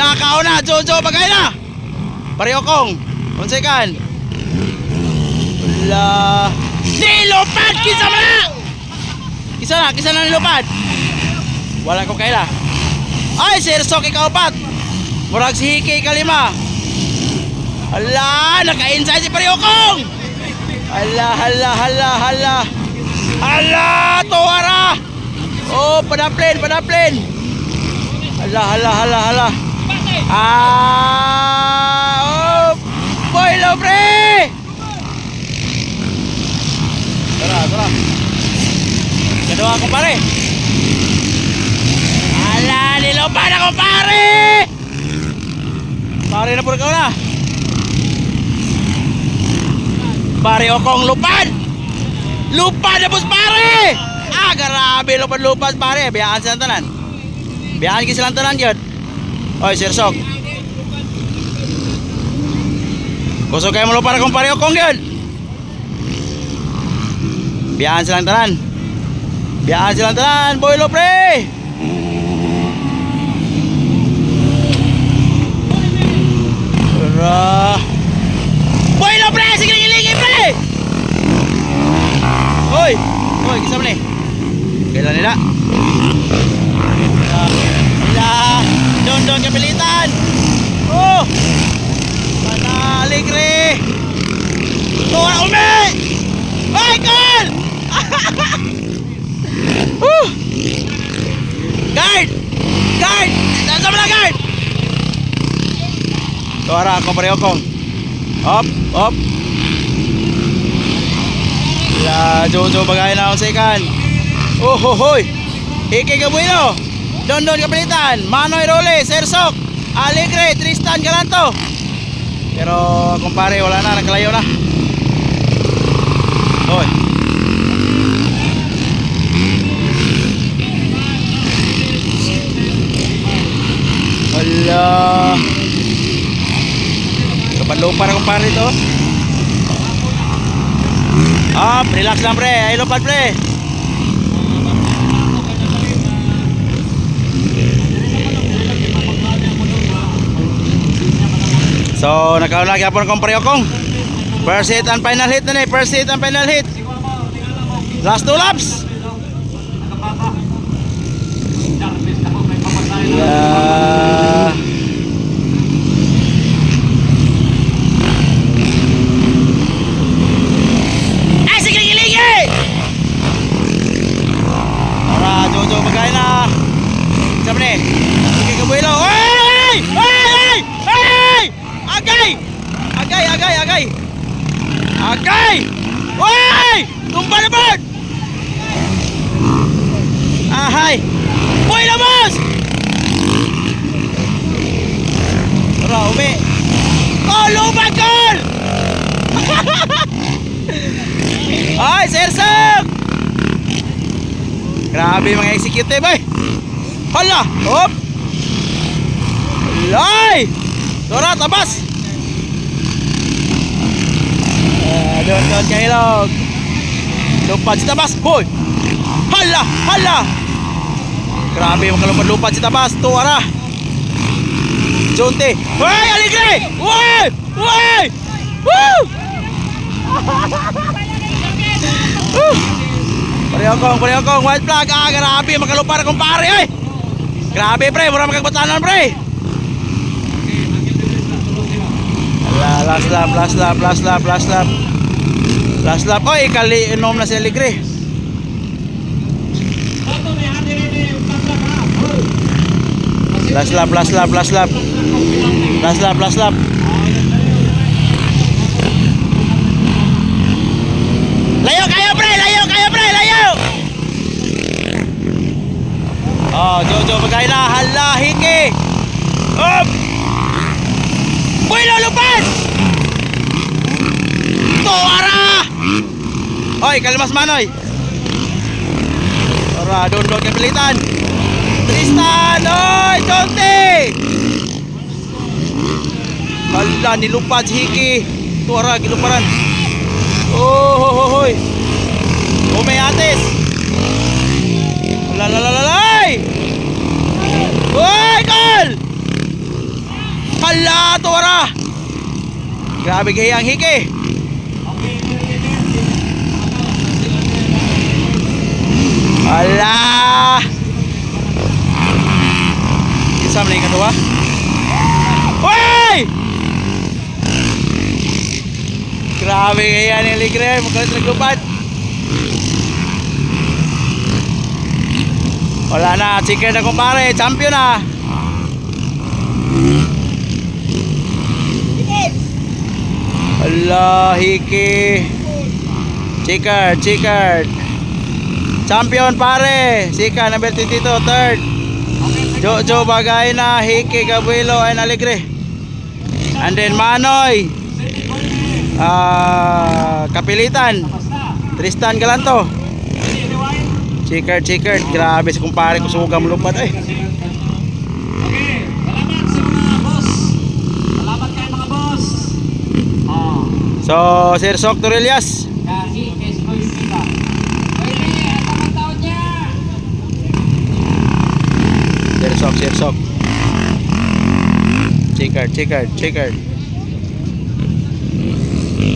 Nakauna, Jojo, bagay na. Pareho kong. One second. Wala. Nilupad! Kisa mo na! Kisa na, kisa na nilupad. Wala ko kaila. Ay, Sir Sok, ikaw pat. Murag si Hiki kalima. Ala, naka-inside si Pareho kong. Ala, hala, hala, hala. Ala, tuwara. Oh, padaplin, padaplin. Hala, hala, hala, hala. Ah, oh, boy, lo, pre. Tara, tara. Kedua ko pare. Ala, nilopan ako pare. Pare na puro ka na. Pare okong lupan. Lupa na bus pare. Ah, grabe lupan lupan pare. Biyaan silang tanan. Biyaan silang tanan gyud. Oy, Sir Sok. Gusto kayo mo lupa na kung pare okong gyud. Biyaan silang tanan. Biyaan silang tanan, boy lo pre. Tara. Boy lo pre, sige lingin pre. Hoy, hoy, kisama ni. Kailan nila? Nila, don kapilitan. Oh, mana aligre. Tuwa umi. Michael! Woo! Guard! Guard! Nasa mo na guard! Tuwara ako pareho ko. Up, up. La Jojo bagay na ako second. Oh, ho, hoy. Ike Gabuino. Don Don Kapilitan. Manoy Roles. Ersok. Alegre. Tristan Galanto. Pero kumpare wala na. Nagkalayo na. Hoy. Wala. Kapanlupa na kumpare ito. Ah, relax lang pre. Ay lupad pre. So, nakauna gyapon kong kong. First hit and final hit na ni. First hit and final hit. Last two laps. Yeah. Ay, sige, gilingi! Tara, Jojo, magkain na. Sabi ni, sige, kabuelo. Ay! Ay! Ay! Ay! Agay! Agay, agay, agay! Agay! Ay! Tumba na bird! Ahay! Na boss! Tara, umi! Oh, goal! Ay, Sir Sam! Grabe mga executive ay! Hala! Hop! Alay! Tora, tabas! Doon, doon, kailog! Lupad si tabas! Hoy! Hala! Hala! Grabe mga lupad-lupad si tabas! Tuwara! Jonte! Hoy! Aligre! Hoy! Hoy! Woo! Woo! Pareho kong, pareho kong, white flag, ah, grabe, makalupa na kong pare, ay! Grabe, pre, mura makagbatanan, pre! Ala, last lap, last lap, last lap, last lap. Last lap, oy, kali inom na si Aligre. Last lap, last lap, last lap. Last lap, last lap. Layo kayo, pre! Layo kayo, pre! Layo! Oh, Jojo, magkaya na. Hala, hiki! Up! Uy, lulupad! Tuwara! Oy, kalmas manoy. Tara, doon doon kay pilitan. Tristan, oy, Chonte. Kala, nilupad si Hiki. Tuwara, giluparan. Oh, ho, ho, hoy. Oh, may atis. Lalalalay. Oy, kal. Kala, tuwara. Grabe kaya ang Hiki. Uy! Grabe kaya ni Ligre, magalit naglupad. Wala na, chicken na kumpare, champion na. Allah, hiki. Chikard, chikard. Champion pare. Sika, number 22, third. Jojo bagay na, hiki, Gabuelo, and Alegre. And then Manoy. Ah, Kapilitan. Tristan Galanto. Chikard, chikard. Grabe si kumpare ko sugam eh. Mga boss. Oh, So, Sir Sok Torelias. Sir Sok, Sir Sok. 这个这个这个